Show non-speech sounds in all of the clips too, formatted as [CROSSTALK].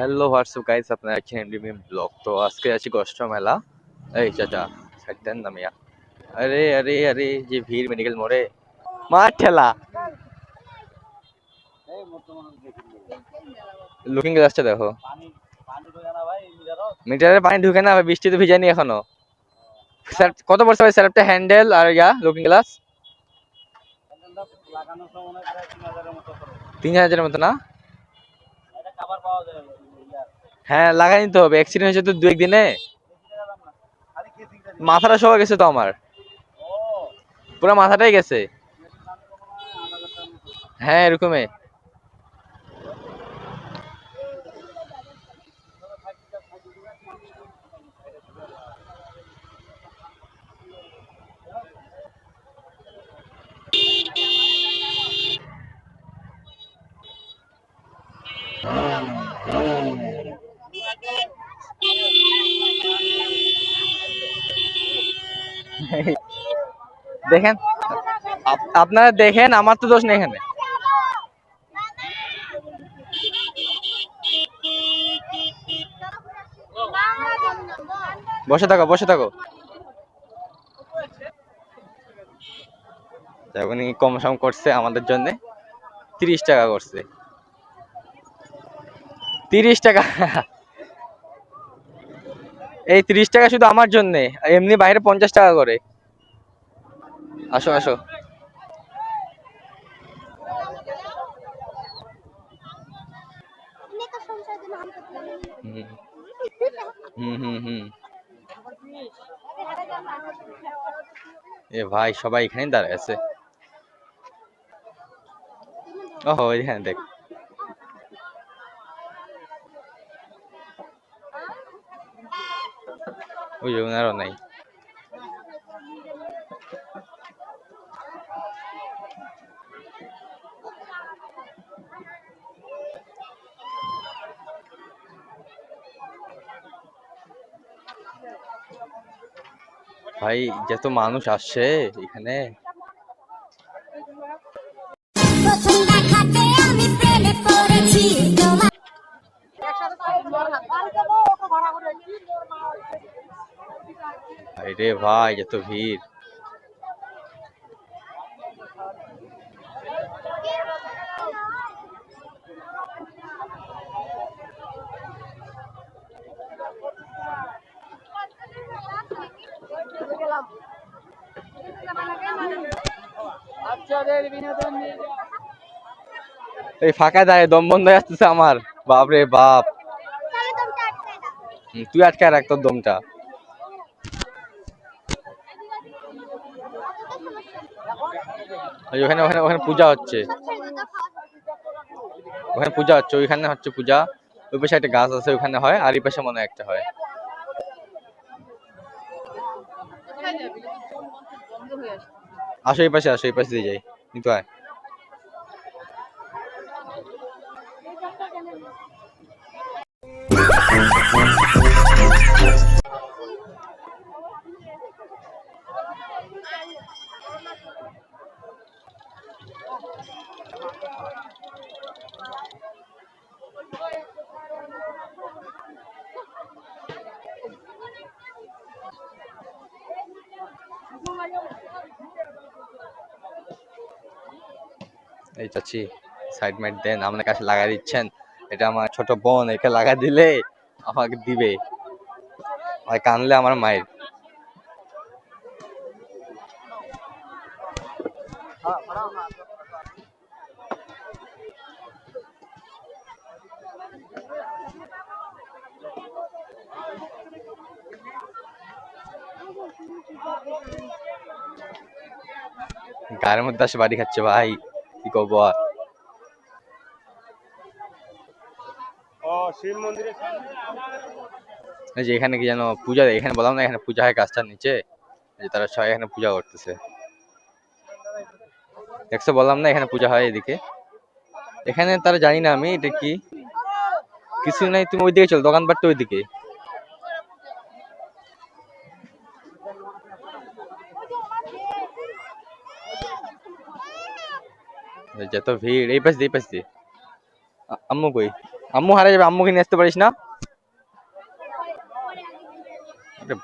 Hello WhatsApp guys আপনারা আছেন এমডিমি blog তো আজকে আছি গোষ্ঠ মেলা। এই, চাচা দেন না মিয়া। আরে আরে আরে, যে ভিড় মেডিকেল মোড়ে। মা ঠেলা। লুকিং গ্লাসটা দেখো। মিটারে পানি ঢুকে না বৃষ্টি তো ভিজায়নি এখনও। কত পড়ছে ভাই স্যারটা হ্যান্ডেল আর ইয়া লুকিং গ্লাস তিন হাজারের মতো না? হ্যাঁ লাগাই নিতে হবে। অ্যাক্সিডেন্ট হয়েছে তো দু একদিনে মাথাটা সবাই গেছে তো আমার। পুরো মাথাটাই গেছে। হ্যাঁ এরকমই। দেখেন আপনারা দেখেন, আমার তো দোষ নেই এখানে। বসে থাকো বসে থাকো। উনি কম সম করছে আমাদের জন্য। তিরিশ টাকা করছে। তিরিশ টাকা। এই তিরিশ টাকা শুধু আমার জন্য। এমনি বাইরে পঞ্চাশ টাকা করে। আসো আসো। এ ভাই সবাই এখানেই দাঁড়ায় আছে। ওহো এখানে দেখ। ওই ওনারও নাই। ভাই যত মানুষ আসছে এখানে। ভাই রে ভাই যত ভিড়। এই ফাঁকা দাঁড়িয়ে দম বন্ধ হয়ে আসতেছে আমার। বাপ। রে বাপ তুই আটকায় রাখ তোর দমটা। ওখানে ওখানে ওখানে পূজা হচ্ছে। ওখানে পূজা হচ্ছে, ওইখানে হচ্ছে পূজা। ওই পাশে একটা গাছ আছে ওখানে হয়, আর এই পাশে মনে হয় একটা হয়। আসো এই পাশে, আসো এই পাশে দিয়ে যাই। কিন্তু আয় [LAUGHS] এই চাচ্ছি সাইড মাইট দেন আপনার কাছে লাগাই দিচ্ছেন। এটা আমার ছোট বোন, একে লাগা দিলে আমাকে দিবে। আর কানলে আমার মায়ের। গায়ের মধ্যে আসে বাড়ি খাচ্ছে ভাই। করব আর এই যে এখানে কি যেন পূজা এখানে বললাম না এখানে পূজা হয় গাছটার নিচে। যে তারা সবাই এখানে পূজা করতেছে। দেখছ বললাম না এখানে পূজা হয় এদিকে। এখানে তারা জানি না আমি এটা কি? কিছু নাই তুমি ওইদিকে চলো দোকানপাট তো ওইদিকে। যত ভিড়, এই পাশ দিয়ে এই পাশ দিয়ে আম্মু কই? আম্মু হারা যাবে, আম্মুকে নিয়ে আসতে পারিস না?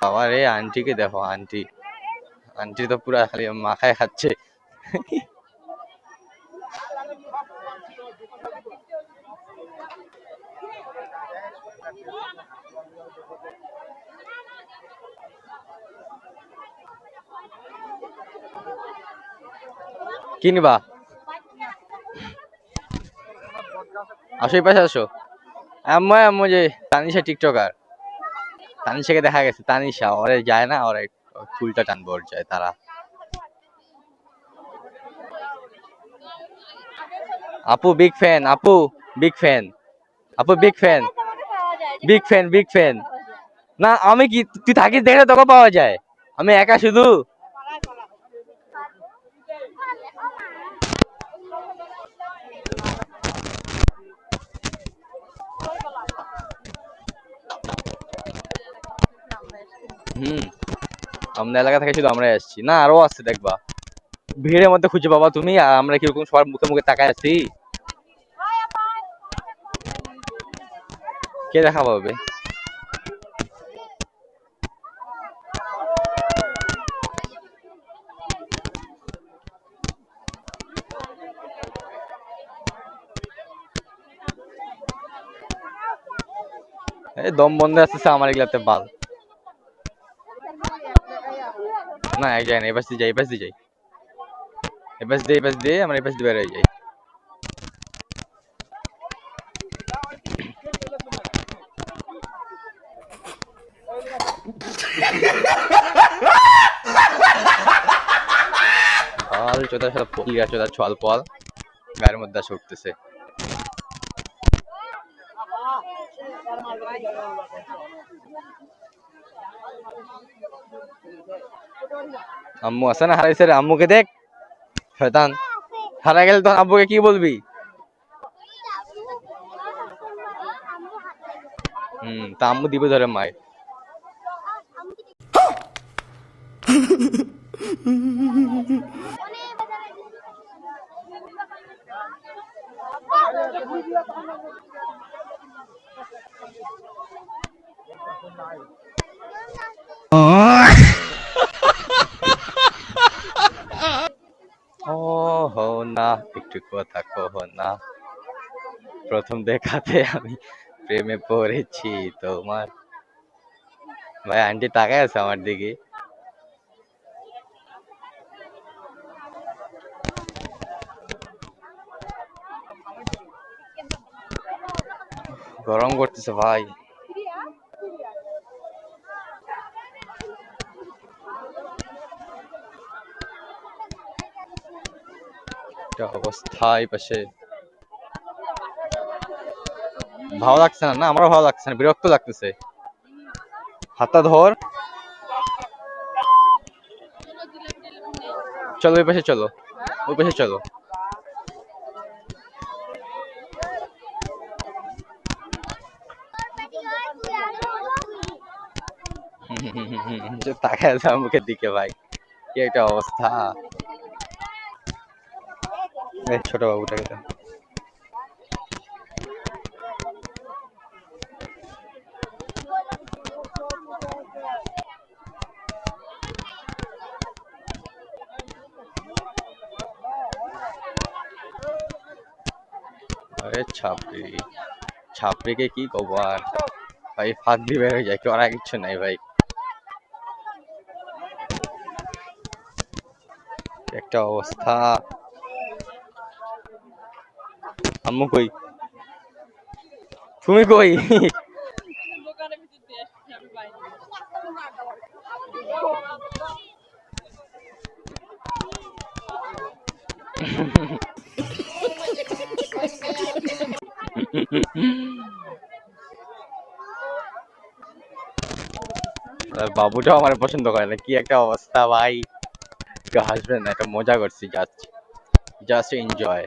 বাবা রে, আন্টিকে দেখো, আন্টি। আন্টি তো পুরা খালি মাথায় খাচ্ছে। কি আসো, এই পাশে আসো। আম্মু আম্মু যে তানিশা টিকটকার। তানিশাকে দেখা গেছে, তানিশা। ওরে যায় না, ওরে চুলটা টানবো, ওর যায়, তারা। আপু বিগ ফ্যান আপু বিগ ফ্যান আপু big fan big fan big fan না, আমি কি, তুই থাকিস দেখলে তোকে পাওয়া যায়। আমি একা শুধু। হুম। আমাদের এলাকা থেকে শুধু আমরাই আসছি। না, আরও আসছে দেখবা। ভিড়ের মধ্যে খুঁজে পাবা তুমি, আর আমরা কীরকম সবার মুখে মুখে তাকায় আছি। কে দেখা পাবে? এই দম বন্ধ আসতেছে আমার এগুলাতে বাল। না এক জায়গায় না এপাশ দিয়ে যাই এপাশ দিয়ে যাই। এপাশ দিয়ে এপাশ দিয়ে, আমরা এপাশ দিয়ে বেরোয় যাই। পাল চোদা সাথে পলিয়া চোদা ছল পল, গায়ের মধ্যে আসে আম্মু আছে না? হারাইছে রে আম্মুকে দেখ। শয়তান। হারা গেলে তখন আব্বুকে কি বলবি? হুম তা আম্মু দিবে ধরে মায়। [LAUGHS] [LAUGHS] ও না, একটু কথা কহ না। প্রথম দেখাতে আমি প্রেমে পড়েছি তোমার। ভাই, আন্টি তাকায় আছে আমার দিকে। গরম করতেছে ভাই। একটা অবস্থা পাশে ভালো লাগছে না না আমারও ভালো লাগছে না বিরক্ত লাগতেছে হাতটা ধর চলো ওই পাশে চলো ওই পাশে চলো তাকায় মুখের দিকে ভাই কি একটা অবস্থা ছোট বাবুটাকে দেন। আরে ছাপড়ি, ছাপড়িকে কি কব আর? ভাই, ফাঁক দিয়ে বের হয়ে যায় কি আর কিচ্ছু নাই ভাই। একটা অবস্থা। আম্মু কই? তুমি কই? বাবুটাও আমার পছন্দ করে না, কি একটা অবস্থা ভাই। কেউ হাসবেন মজা করছি জাস্ট জাস্ট এনজয়